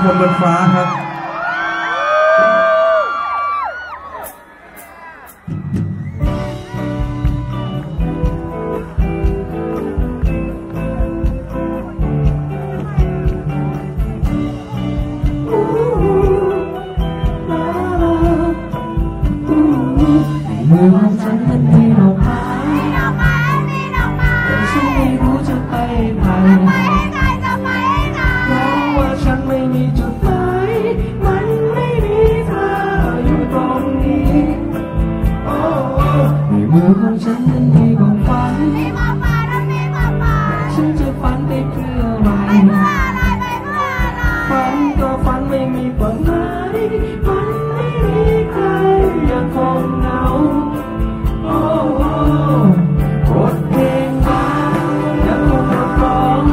คนบนฟ้าครับ ในมือของฉันมันมีของฝันฉันจะฝันไปเพื่ออะไรฝันก็ฝันไม่มีเป้าหมายฝันไม่มีใครยังคงเหงาโอ้โอ้บทเพลงรักยังคงบทร้อง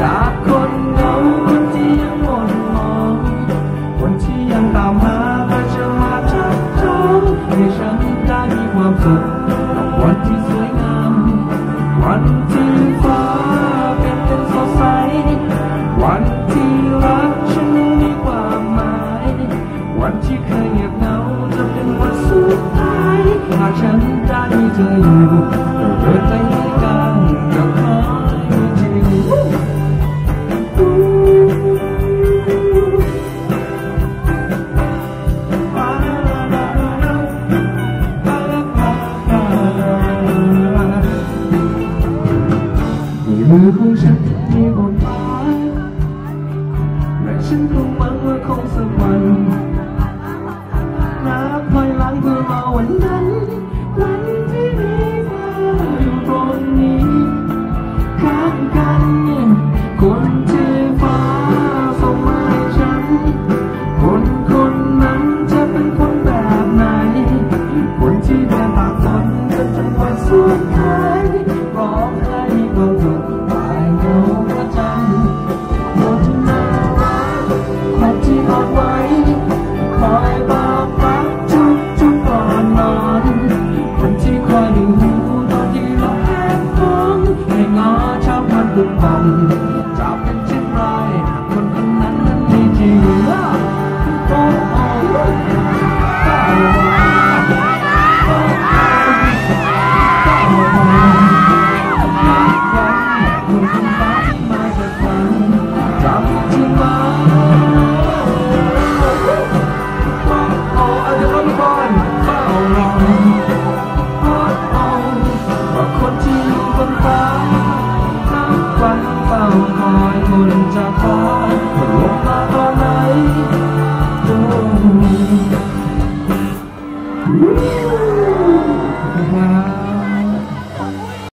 จากคนเหงาคนที่ยังหม่นมอง คนที่ยังตามหาแต่จะมาจับจองให้ฉัน วันที่เคยเงียบเหงาจะเป็นวันสุดท้ายหากฉันได้มีเสุดท้ายร้องไห้ก็ถูกตายเหงาประจำคนน่ารักคนที่อ่อนไว้คอยบอกรักทุกทุกก่อนนอนคนที่คอยดูหูตอนที่เราแอบฟ้องให้งอชอบมันทุกวัน